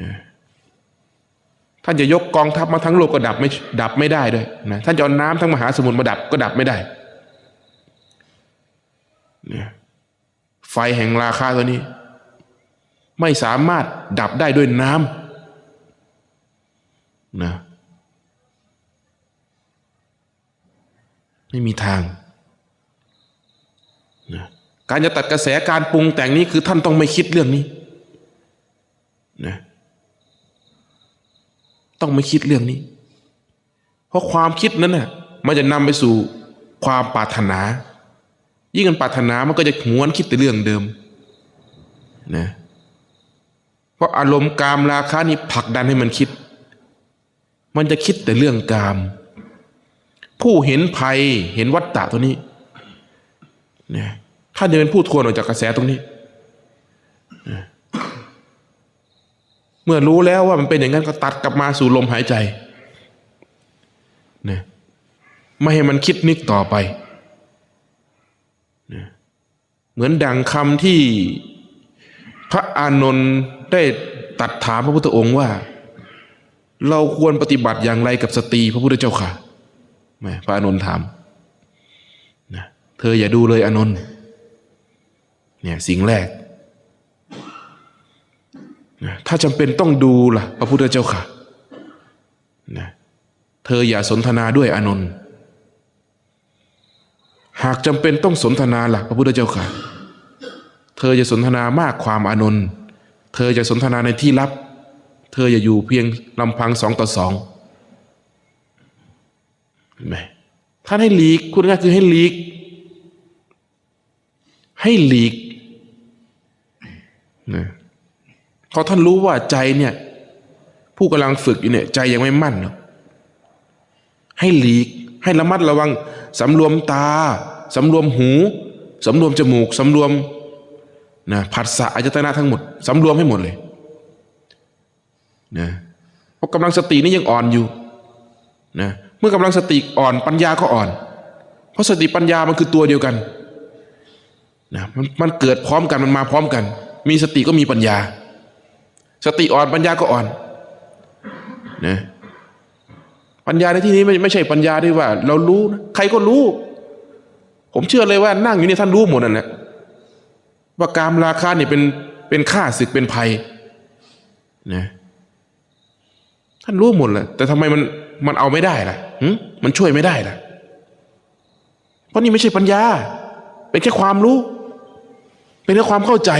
นะท่านจะยกกองทัพมาทั้งโลกก็ดับไม่ดับไม่ได้ด้วยนะท่านจะเอาน้ำทั้งมหาสมุทรมาดับก็ดับไม่ได้เนี่ยไฟแห่งราคาตัวนี้ ไม่สามารถดับได้ด้วยน้ำนะไม่มีทางนะการจะตัดกระแสการปรุงแต่งนี้คือท่านต้องไม่คิดเรื่องนี้นะ ต้องไม่คิดเรื่องนี้ เพราะความคิดนั้นน่ะมันจะนำไปสู่ความปรารถนา ยิ่งกันปรารถนามันก็จะหวนคิดแต่เรื่องเดิมนะเพราะอารมณ์กามราคะนี่ผลักดันให้มันคิด มันจะคิดแต่เรื่องกาม ผู้เห็นภัยเห็นวัฏฏะตัวนี้นะถ้าจะเป็นผู้ทวนออกจากกระแสตรงนี้นะ เมื่อรู้แล้วว่ามันเป็นอย่างนั้นก็ตัดกลับมาสู่ลมหายใจนะไม่ให้มันคิดนึกต่อไปนะเหมือนดังคำที่พระอานนท์ได้ตัดถามพระพุทธองค์ว่า เราควรปฏิบัติอย่างไรกับสตรีพระพุทธเจ้าค่ะแมพระอานนท์ถามนะเธออย่าดูเลยอานนท์เนี่ยสิ่งแรก ถ้าจำเป็นต้องดูล่ะ พระพุทธเจ้าค่ะนะเธออย่าสนทนาด้วยอนนท์หากจำเป็นต้องสนทนาล่ะ พระพุทธเจ้าค่ะ เธอจะสนทนามากความอนนท์เธอจะสนทนาในที่ลับ เธออย่าอยู่เพียงลำพังสองต่อสองเห็นไหมท่านให้หลีกคุณง่ายคือให้หลีก ให้หลีกนะ เพราะท่านรู้ว่าใจเนี่ย ผู้กำลังฝึกอยู่เนี่ย ใจยังไม่มั่นหรอกให้หลีก ให้ระมัดระวังสำรวมตาสำรวมหูสำรวมจมูกสำรวมนะผัสสะอายตนะทั้งหมดสำรวมให้หมดเลยนะเพราะกำลังสตินี่ยังอ่อนอยู่นะเมื่อกำลังสติอ่อนปัญญาก็อ่อน เพราะสติปัญญามันคือตัวเดียวกันนะมันมันเกิดพร้อมกันมันมาพร้อมกัน มีสติก็มีปัญญา สติอ่อนปัญญาก็อ่อนนะปัญญาในที่นี้ไม่ไม่ใช่ปัญญาที่ว่า เรารู้นะใครก็รู้ ผมเชื่อเลยว่านั่งอยู่นี่ท่านรู้หมดนั่นแหละว่าการราคาเนี่ยเป็นเป็นค่าศึกเป็นภัยนะท่านรู้หมดแหละแต่ทำไมมันมันเอาไม่ได้ล่ะหึมันช่วยไม่ได้ล่ะ เพราะนี่ไม่ใช่ปัญญา เป็นแค่ความรู้ เป็นแค่ความเข้าใจ